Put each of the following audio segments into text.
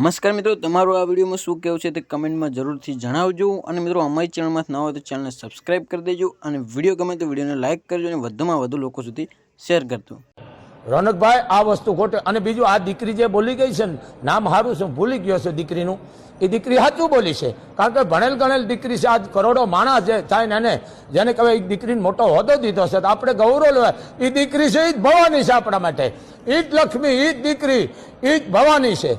નમસ્કાર મિત્રો, તમારું આ વિડીયોમાં શું કહેવું છે તે કમેન્ટમાં જરૂરથી જણાવજો અને મિત્રો અમારી ચેનલમાં ન હોય તો ચેનલને સબસ્ક્રાઇબ કરી દેજો અને વીડિયો ગમે તો વિડીયોને લાઇક કરજો અને વધુમાં વધુ લોકો સુધી શેર કરજો. રોનકભાઈ, આ વસ્તુ ખોટે. અને બીજું, આ દીકરી જે બોલી ગઈ છે ને, નામ સારું છે ભૂલી ગયો છે દીકરીનું. એ દીકરી સાચું બોલી છે. કારણ કે ભણેલ ગણેલ દીકરી છે, આજ કરોડો માણસ જે થાય ને એને, જેને કહેવાય એ દીકરીને મોટો હોદ્દો દીધો છે, તો આપણે ગૌરવ લેવાય. એ દીકરી છે, એ જ ભવાની છે આપણા માટે. એ જ લક્ષ્મી એ જ દીકરી એ જ ભવાની છે.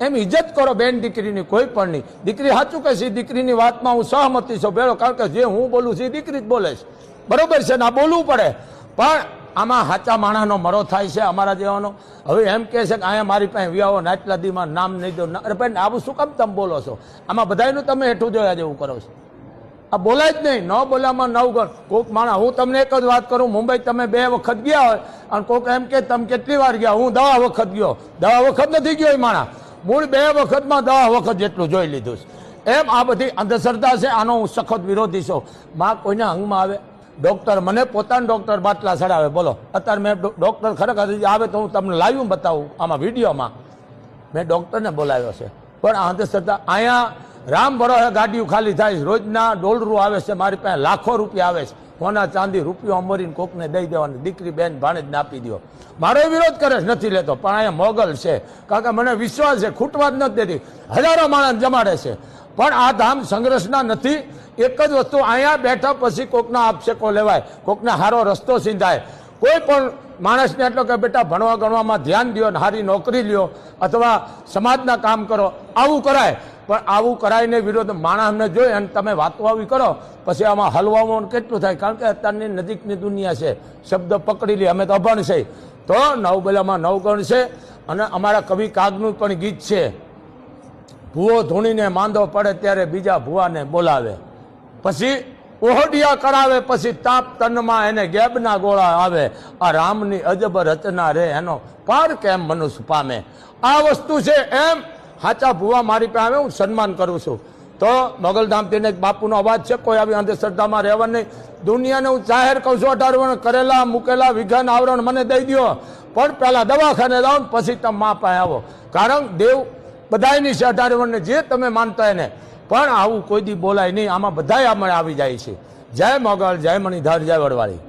એમ ઇજ્જત કરો બેન દીકરીની કોઈ પણ નહીં. દીકરી સાચું કહે છે દીકરીની વાતમાં હું સહમતી છું બેડો કારણ કે જે હું બોલું છું એ દીકરી જ બોલે છે. બરોબર છે ને બોલવું પડે. પણ આમાં સાચા માણસનો મરો થાય છે અમારા જેવાનો. હવે એમ કહે છે કે અહીંયા મારી પાસે વ્યાહો ને આટલા દીમાં નામ નહીં દો અરે ભાઈ આવું શું કામ તમે બોલો છો? આમાં બધાયનું તમે હેઠું જોયા જેવું કરો છો. આ બોલાય જ નહીં. ન બોલામાં નવ ગણ કોક માણસ, હું તમને એક જ વાત કરું, મુંબઈ તમે બે વખત ગયા હોય, અને કોક એમ કે, તમે કેટલી વાર ગયા? હું દવા વખત ગયો. દવા વખત નથી ગયો એ માણસ. મૂળ બે વખતમાં દવા વખત જેટલું જોઈ લીધું છે. એમ આ બધી અંધશ્રદ્ધા છે, આનો હું સખત વિરોધી છું. માં કોઈના અંગમાં આવે? ડૉક્ટર મને પોતાના ડૉક્ટર બાટલા ચડાવે, બોલો. અત્યારે મેં ડૉક્ટર ખરેખર આવે તો હું તમને લાવ્યું બતાવું આમાં વિડીયોમાં. મેં ડૉક્ટરને બોલાવ્યો છે. પણ આ અંધશ્રદ્ધા અહીંયા રામ ભરોસે ગાડીઓ ખાલી થાય છે. રોજના ડોલરું આવે છે, મારી પાસે લાખો રૂપિયા આવે છે. સોના ચાંદી રૂપિયો અમરીને કોકને દઈ દેવાની. દીકરી બેન ભાણેજને આપી દો મારો વિરોધ કરે છે, નથી લેતો, પણ અહીંયા મોગલ છે. કારણ કે મને વિશ્વાસ છે, ખૂટવા જ નથી દેતી. હજારો માણસ જમાડે છે. પણ આ ધામ સંઘર્ષના નથી. એક જ વસ્તુ, અહીંયા બેઠા પછી કોકના આક્ષેપો લેવાય, કોકને હારો રસ્તો સિંધાય. કોઈ પણ માણસને એટલો કે, બેટા, ભણવા ગણવામાં ધ્યાન દો સારી નોકરી લ્યો, અથવા સમાજના કામ કરો. આવું કરાય. પણ આવું કરાવીને વિરોધ માણસને જોઈ અને તમે વાતો આવી કરો, પછી આમાં હલવામાં કેટલું થાય? કારણ કે અત્યારની નજીકની દુનિયા છે. શબ્દ પકડી લે, અમે તો અભણ છે. તો નવબેલામાં નવગણ છે અને અમારા કવિ કાગનું પણ ગીત છે. ભૂવો ધૂણીને માંદો પડે ત્યારે બીજા ભૂવાને બોલાવે. પછી ઓહડિયા કરાવે, પછી તાપ તનમાં એને ગેબના ગોળા આવે. આ રામની અજબ રચના રે, એનો પાર કેમ મનુષ્ય પામે? આ વસ્તુ છે એમ હાચા ભૂવા મારી પાસે હું સન્માન કરું છું. તો મોગલધામથી એક બાપુનો અવાજ છે, કોઈ આવી અંધશ્રદ્ધામાં રહેવા નહીં. દુનિયાને હું જાહેર કહું છું, અઢાર વર્ષ કરેલા, મૂકેલા, વિઘન, આવરણ મને દઈ દો પણ પહેલાં દવાખાને લાવો પછી તમે મા પાસે આવો. કારણ દેવ બધાયની છે અઢાર વર્ષને જે તમે માનતા એને. પણ આવું કોઈ દી બોલાય નહીં, આમાં બધાય આમાં આવી જાય છે. જય મોગલ, જય મણિધર, જય વડવાળી.